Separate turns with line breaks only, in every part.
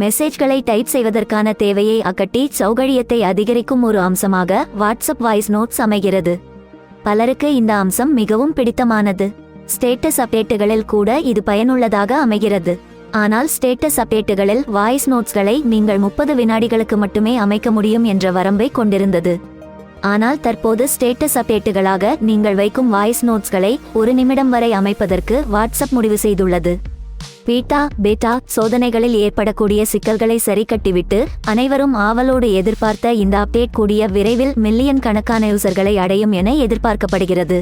மெசேஜ்களை type செய்வதற்கான தேவையை அகட்டி சௌகரியத்தை அதிகரிக்கும் ஒரு அம்சமாக வாட்ஸ்அப் வாய்ஸ் நோட்ஸ் அமைகிறது. பலருக்கு இந்த அம்சம் மிகவும் பிடித்தமானது. ஸ்டேட்டஸ் அப்டேட்டுகளில் கூட இது பயனுள்ளதாக அமைகிறது. ஆனால் ஸ்டேட்டஸ் அப்டேட்டுகளில் வாய்ஸ் நோட்ஸ்களை நீங்கள் முப்பது வினாடிகளுக்கு மட்டுமே அமைக்க முடியும் என்ற வரம்பை கொண்டிருந்தது. ஆனால் தற்போது ஸ்டேட்டஸ் அப்டேட்டுகளாக நீங்கள் வைக்கும் வாய்ஸ் நோட்ஸ்களை ஒரு நிமிடம் வரை அமைப்பதற்கு வாட்ஸ்அப் முடிவு செய்துள்ளது. பீட்டா பேட்டா சோதனைகளில் ஏற்படக்கூடிய சிக்கல்களை சரி கட்டிவிட்டு அனைவரும் ஆவலோடு எதிர்பார்த்த இந்த அப்டேட் கூடிய விரைவில் மில்லியன் கணக்கான யூசர்களை அடையும் என எதிர்பார்க்கப்படுகிறது.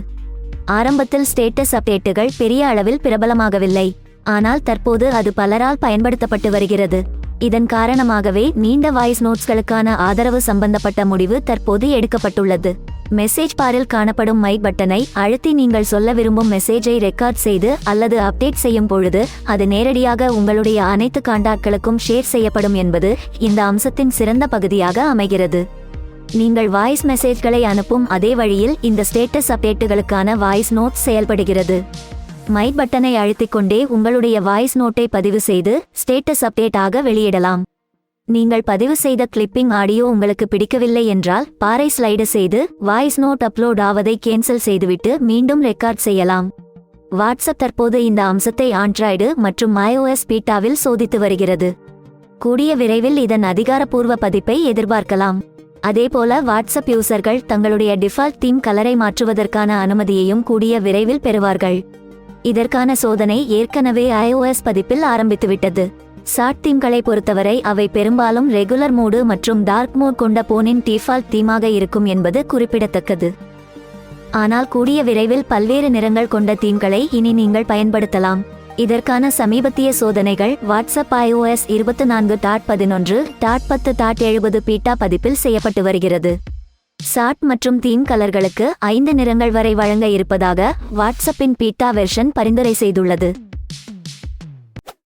ஆரம்பத்தில் ஸ்டேட்டஸ் அப்டேட்டுகள் பெரிய அளவில் பிரபலமாகவில்லை. ஆனால் தற்போது அது பலரால் பயன்படுத்தப்பட்டு வருகிறது. இதன் காரணமாகவே நீண்ட வாய்ஸ் நோட்ஸ்களுக்கான ஆதரவு சம்பந்தப்பட்ட முடிவு தற்போது எடுக்கப்பட்டுள்ளது. மெசேஜ் பாரில் காணப்படும் மைக் பட்டனை அழுத்தி நீங்கள் சொல்ல விரும்பும் மெசேஜை ரெக்கார்ட் செய்து அல்லது அப்டேட் செய்யும் பொழுது அது நேரடியாக உங்களுடைய அனைத்து காண்டாக்களுக்கும் ஷேர் செய்யப்படும் என்பது இந்த அம்சத்தின் சிறந்த பகுதியாக அமைகிறது. நீங்கள் வாய்ஸ் மெசேஜ்களை அனுப்பும் அதே வழியில் இந்த ஸ்டேட்டஸ் அப்டேட்டுகளுக்கான வாய்ஸ் நோட்ஸ் செயல்படுகிறது. மை பட்டனை அழுத்திக் கொண்டே உங்களுடைய வாய்ஸ் நோட்டை பதிவு செய்து ஸ்டேட்டஸ் அப்டேட் ஆக வெளியிடலாம். நீங்கள் பதிவு செய்த கிளிப்பிங் ஆடியோ உங்களுக்கு பிடிக்கவில்லை என்றால் பாறை ஸ்லைடு செய்து வாய்ஸ் நோட் அப்லோட் ஆவதை கேன்சல் செய்துவிட்டு மீண்டும் ரெக்கார்ட் செய்யலாம். வாட்ஸ்அப் தற்போது இந்த அம்சத்தை ஆண்ட்ராய்டு மற்றும் மயோஎஸ் பீட்டாவில் சோதித்து வருகிறது. கூடிய விரைவில் இதன் அதிகாரப்பூர்வ பதிப்பை எதிர்பார்க்கலாம். அதேபோல வாட்ஸ்அப் யூசர்கள் தங்களுடைய டிஃபால்ட் தீம் கலரை மாற்றுவதற்கான அனுமதியையும் கூடிய விரைவில் பெறுவார்கள். இதற்கான சோதனை ஏற்கனவே ஐஓஎஸ் பதிப்பில் ஆரம்பித்துவிட்டது. ஷார்ட் தீம்களை பொறுத்தவரை அவை பெரும்பாலும் ரெகுலர் மோடு மற்றும் டார்க் மோட் கொண்ட போனின் டிஃபால்ட் தீமாக இருக்கும் என்பது குறிப்பிடத்தக்கது. ஆனால் கூடிய விரைவில் பல்வேறு நிறங்கள் கொண்ட தீம்களை இனி நீங்கள் பயன்படுத்தலாம். இதற்கான சமீபத்திய சோதனைகள் வாட்ஸ்அப் ஐஓஎஸ் இருபத்தி நான்கு டாட் பதினொன்று டாட் பத்து டாட் எழுபது பீட்டா பதிப்பில் செய்யப்பட்டு வருகிறது. சாட் மற்றும் தீம் கலர்களுக்கு ஐந்து நிறங்கள் வரை வழங்க இருப்பதாக வாட்ஸ்அப்பின் பீட்டா வெர்ஷன் பரிந்துரை செய்துள்ளது.